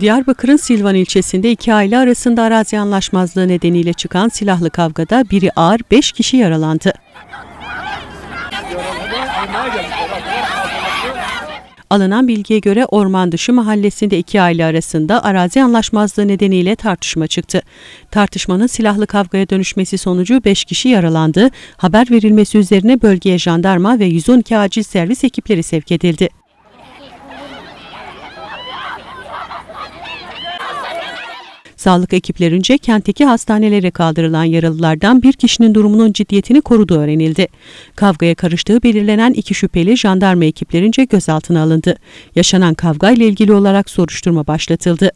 Diyarbakır'ın Silvan ilçesinde iki aile arasında arazi anlaşmazlığı nedeniyle çıkan silahlı kavgada biri ağır 5 kişi yaralandı. Alınan bilgiye göre Orman Dışı mahallesinde iki aile arasında arazi anlaşmazlığı nedeniyle tartışma çıktı. Tartışmanın silahlı kavgaya dönüşmesi sonucu 5 kişi yaralandı. Haber verilmesi üzerine bölgeye jandarma ve 112 acil servis ekipleri sevk edildi. Sağlık ekiplerince kentteki hastanelere kaldırılan yaralılardan bir kişinin durumunun ciddiyetini koruduğu öğrenildi. Kavgaya karıştığı belirlenen iki şüpheli jandarma ekiplerince gözaltına alındı. Yaşanan kavga ile ilgili olarak soruşturma başlatıldı.